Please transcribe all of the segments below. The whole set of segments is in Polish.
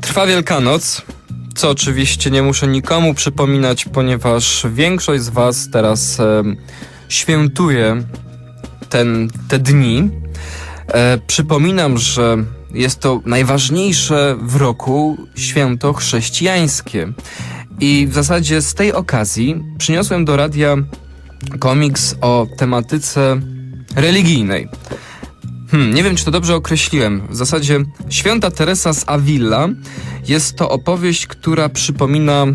Trwa Wielkanoc, co oczywiście nie muszę nikomu przypominać, ponieważ większość z Was teraz e, świętuje ten, te dni. E, przypominam, że jest to najważniejsze w roku święto chrześcijańskie. I w zasadzie z tej okazji przyniosłem do radia komiks o tematyce religijnej. Hmm, nie wiem, czy to dobrze określiłem. W zasadzie Święta Teresa z Avila jest to opowieść, która przypomina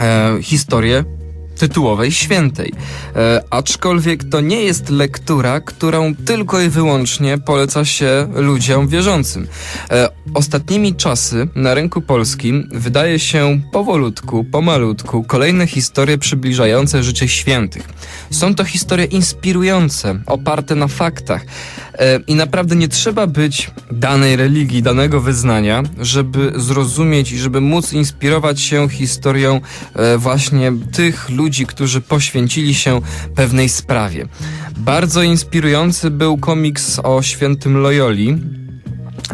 e, historię tytułowej świętej. E, aczkolwiek to nie jest lektura, którą tylko i wyłącznie poleca się ludziom wierzącym. E, ostatnimi czasy na rynku polskim wydaje się powolutku, pomalutku kolejne historie przybliżające życie świętych. Są to historie inspirujące, oparte na faktach. E, I naprawdę nie trzeba być danej religii, danego wyznania, żeby zrozumieć i żeby móc inspirować się historią e, właśnie tych ludzi, którzy poświęcili się pewnej sprawie. Bardzo inspirujący był komiks o świętym Loyoli.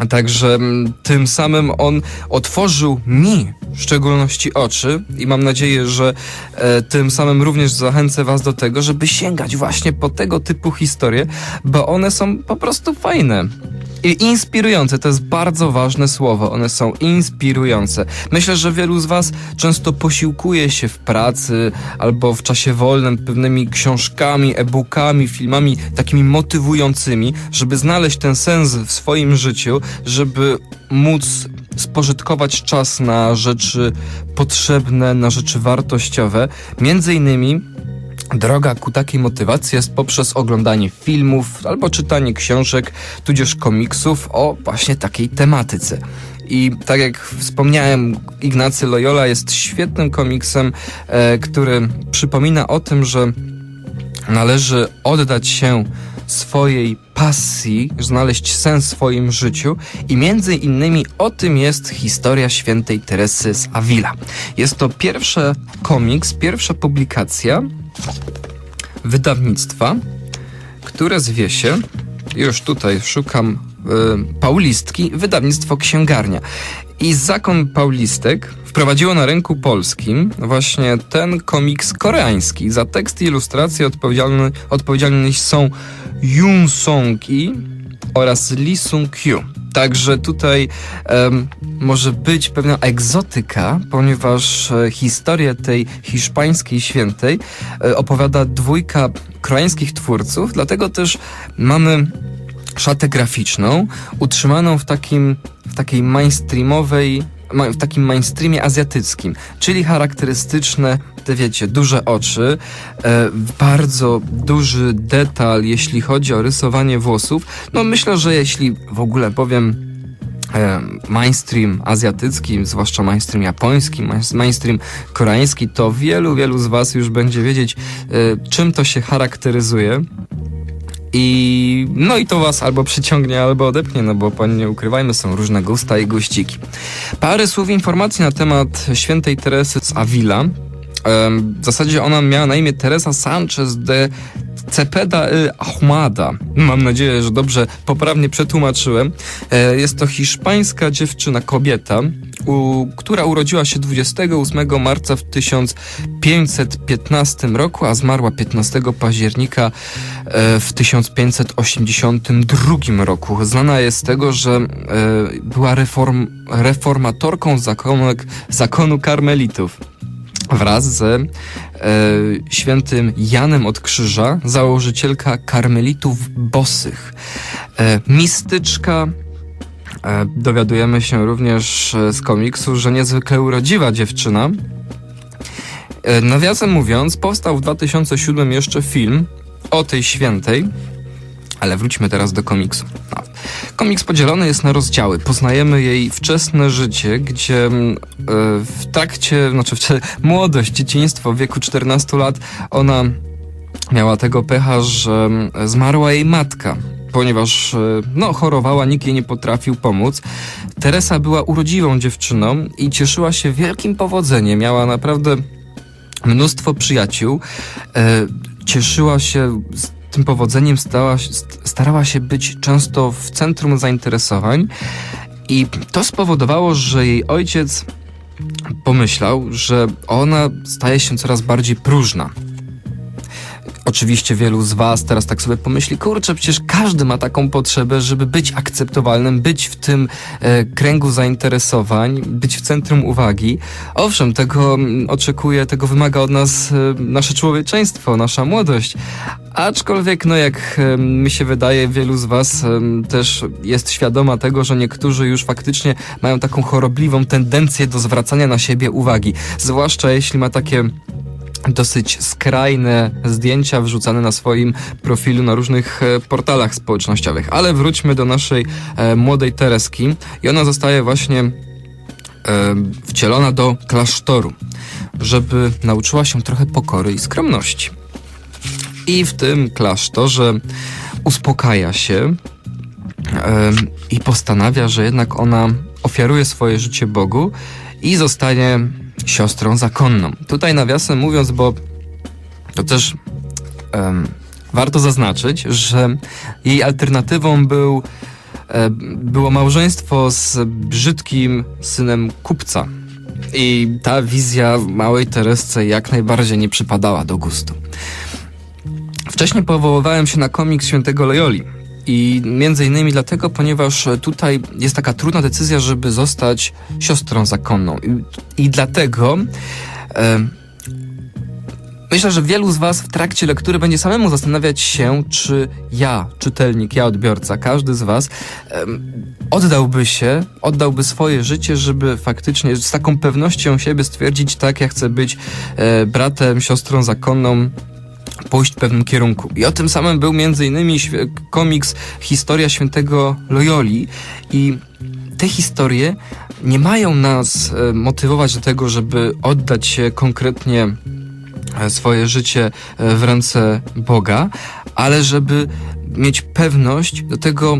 Także mm, tym samym on otworzył mi w szczególności oczy i mam nadzieję, że e, tym samym również zachęcę Was do tego, żeby sięgać właśnie po tego typu historie, bo one są po prostu fajne. I inspirujące to jest bardzo ważne słowo. One są inspirujące. Myślę, że wielu z Was często posiłkuje się w pracy albo w czasie wolnym pewnymi książkami, e-bookami, filmami takimi motywującymi, żeby znaleźć ten sens w swoim życiu, żeby móc spożytkować czas na rzeczy potrzebne, na rzeczy wartościowe. Między innymi Droga ku takiej motywacji jest poprzez oglądanie filmów albo czytanie książek, tudzież komiksów o właśnie takiej tematyce. I tak jak wspomniałem, Ignacy Loyola jest świetnym komiksem, e, który przypomina o tym, że należy oddać się swojej pasji, znaleźć sens w swoim życiu i między innymi o tym jest historia świętej Teresy z Avila. Jest to pierwszy komiks, pierwsza publikacja wydawnictwa, które zwie się, już tutaj szukam y, Paulistki, wydawnictwo Księgarnia. I zakon Paulistek wprowadziło na rynku polskim właśnie ten komiks koreański. Za tekst i ilustracje odpowiedzialne, odpowiedzialni są Yoon Song-i oraz Lee Sung-kyu. Także tutaj em, może być pewna egzotyka, ponieważ e, historię tej hiszpańskiej świętej e, opowiada dwójka koreańskich twórców, dlatego też mamy szatę graficzną utrzymaną w takim, w takiej mainstreamowej ma- w takim mainstreamie azjatyckim, czyli charakterystyczne, te wiecie, duże oczy, e, bardzo duży detal, jeśli chodzi o rysowanie włosów. No myślę, że jeśli w ogóle powiem e, mainstream azjatycki, zwłaszcza mainstream japoński, main- mainstream koreański, to wielu, wielu z Was już będzie wiedzieć, e, czym to się charakteryzuje. I no i to was albo przyciągnie, albo odepchnie, no bo pani nie ukrywajmy, są różne gusta i guściki. Parę słów informacji na temat świętej Teresy z Avila. W zasadzie ona miała na imię Teresa Sanchez de Cepeda y Ahumada. Mam nadzieję, że dobrze, poprawnie przetłumaczyłem. E, Jest to hiszpańska dziewczyna, kobieta, u, która urodziła się 28 marca w 1515 roku, a zmarła 15 października e, w 1582 roku. Znana jest z tego, że e, była reform, reformatorką zakonu karmelitów wraz ze e, świętym Janem od Krzyża, założycielka karmelitów bosych. E, mistyczka, e, dowiadujemy się również e, z komiksu, że niezwykle urodziwa dziewczyna. E, nawiasem mówiąc, powstał w 2007 jeszcze film o tej świętej, ale wróćmy teraz do komiksu. No. Komiks podzielony jest na rozdziały. Poznajemy jej wczesne życie, gdzie mm, e, w trakcie, znaczy w młodość, dzieciństwo w wieku 14 lat ona miała tego pecha, że mm, zmarła jej matka. Ponieważ e, no, chorowała, nikt jej nie potrafił pomóc. Teresa była urodziwą dziewczyną i cieszyła się wielkim powodzeniem. Miała naprawdę mnóstwo przyjaciół. E, cieszyła się tym powodzeniem, stała, st- starała się być często w centrum zainteresowań I to spowodowało, że jej ojciec pomyślał, że ona staje się coraz bardziej próżna. Oczywiście wielu z Was teraz tak sobie pomyśli, kurczę, przecież każdy ma taką potrzebę, żeby być akceptowalnym, być w tym e, kręgu zainteresowań, być w centrum uwagi. Owszem, tego mm, oczekuje, tego wymaga od nas e, nasze człowieczeństwo, nasza młodość. Aczkolwiek, no jak e, mi się wydaje, wielu z Was e, też jest świadoma tego, że niektórzy już faktycznie mają taką chorobliwą tendencję do zwracania na siebie uwagi. Zwłaszcza jeśli ma takie dosyć skrajne zdjęcia wrzucane na swoim profilu na różnych e, portalach społecznościowych. Ale wróćmy do naszej e, młodej Tereski i ona zostaje właśnie e, wcielona do klasztoru, żeby nauczyła się trochę pokory i skromności. I w tym klasztorze uspokaja się i postanawia, że jednak ona ofiaruje swoje życie Bogu i zostanie siostrą zakonną. Tutaj nawiasem mówiąc, bo to też em, warto zaznaczyć, że jej alternatywą był, e, było małżeństwo z brzydkim synem kupca. I ta wizja małej Teresce jak najbardziej nie przypadała do gustu. Wcześniej powoływałem się na komiks Świętego Loyoli. I między innymi dlatego, ponieważ tutaj jest taka trudna decyzja, żeby zostać siostrą zakonną. I, i dlatego e, myślę, że wielu z Was w trakcie lektury będzie samemu zastanawiać się, czy ja, czytelnik, ja, odbiorca, każdy z Was oddałby się, oddałby swoje życie, żeby faktycznie z taką pewnością siebie stwierdzić, tak, ja chcę być e, bratem, siostrą zakonną pójść w pewnym kierunku. I o tym samym był świe- komiks Historia Świętego Loyoli i te historie nie mają nas e, motywować do tego, żeby oddać się konkretnie e, swoje życie e, w ręce Boga, ale żeby mieć pewność do tego,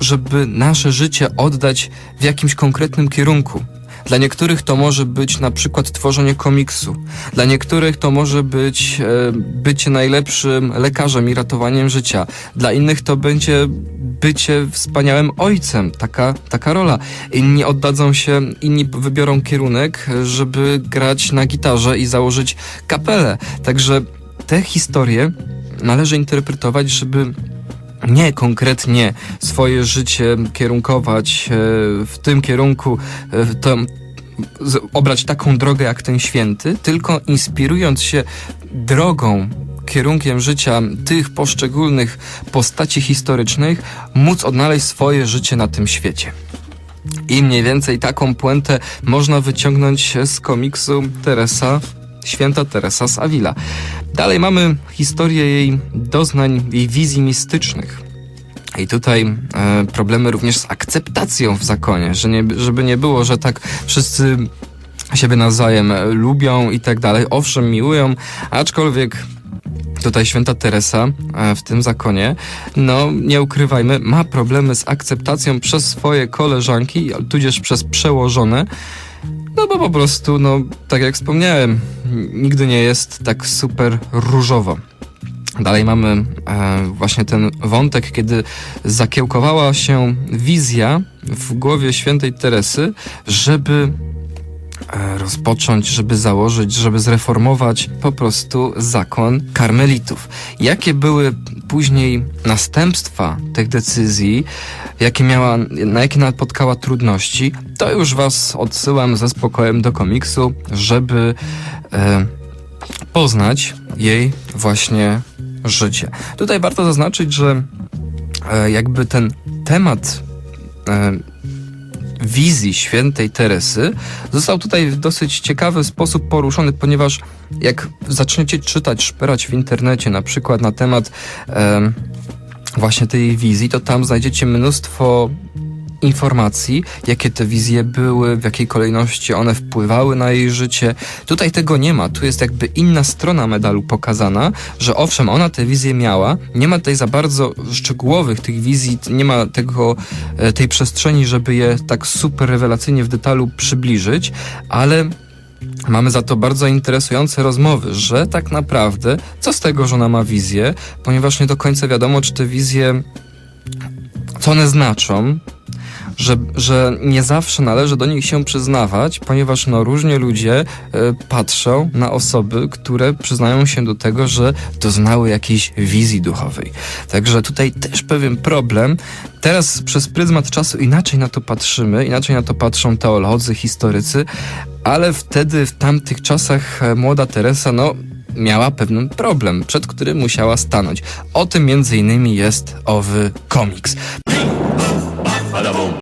żeby nasze życie oddać w jakimś konkretnym kierunku. Dla niektórych to może być na przykład tworzenie komiksu. Dla niektórych to może być e, bycie najlepszym lekarzem i ratowaniem życia. Dla innych to będzie bycie wspaniałym ojcem. Taka, taka rola. Inni oddadzą się, inni wybiorą kierunek, żeby grać na gitarze i założyć kapelę. Także te historie należy interpretować, żeby nie konkretnie swoje życie kierunkować e, w tym kierunku, e, obrać taką drogę jak ten święty, tylko inspirując się drogą, kierunkiem życia tych poszczególnych postaci historycznych, móc odnaleźć swoje życie na tym świecie. I mniej więcej taką puentę można wyciągnąć z komiksu Teresa, święta Teresa z Avila. Dalej mamy historię jej doznań, jej wizji mistycznych. I tutaj e, problemy również z akceptacją w zakonie, że nie, żeby nie było, że tak wszyscy siebie nawzajem e, lubią i tak dalej. Owszem, miłują, aczkolwiek tutaj święta Teresa e, w tym zakonie, no nie ukrywajmy, ma problemy z akceptacją przez swoje koleżanki, tudzież przez przełożone, no bo po prostu, no tak jak wspomniałem, nigdy nie jest tak super różowo. Dalej mamy e, właśnie ten wątek, kiedy zakiełkowała się wizja w głowie świętej Teresy, żeby rozpocząć, żeby założyć, żeby zreformować po prostu zakon karmelitów. Jakie były później następstwa tych decyzji, jakie miała, na jakie napotkała trudności, to już was odsyłam ze spokojem do komiksu, żeby e, poznać jej właśnie życie. Tutaj warto zaznaczyć, że e, jakby ten temat e, wizji świętej Teresy. Został tutaj w dosyć ciekawy sposób poruszony, ponieważ jak zaczniecie czytać, szperać w internecie na przykład na temat e, właśnie tej wizji, to tam znajdziecie mnóstwo informacji, jakie te wizje były, w jakiej kolejności one wpływały na jej życie. Tutaj tego nie ma. Tu jest jakby inna strona medalu pokazana, że owszem, ona te wizje miała. Nie ma tutaj za bardzo szczegółowych tych wizji, nie ma tego, e, tej przestrzeni, żeby je tak super rewelacyjnie w detalu przybliżyć, ale Mamy za to bardzo interesujące rozmowy, że tak naprawdę co z tego, że ona ma wizję, ponieważ nie do końca wiadomo, czy te wizje, co one znaczą, że, że nie zawsze należy do nich się przyznawać, ponieważ no, różnie ludzie e, patrzą na osoby, które przyznają się do tego, że doznały jakiejś wizji duchowej. Także tutaj też pewien problem. Teraz przez pryzmat czasu inaczej na to patrzymy, inaczej na to patrzą teolodzy, historycy, ale wtedy w tamtych czasach e, młoda Teresa, no, miała pewien problem, przed którym musiała stanąć. O tym między innymi jest owy komiks.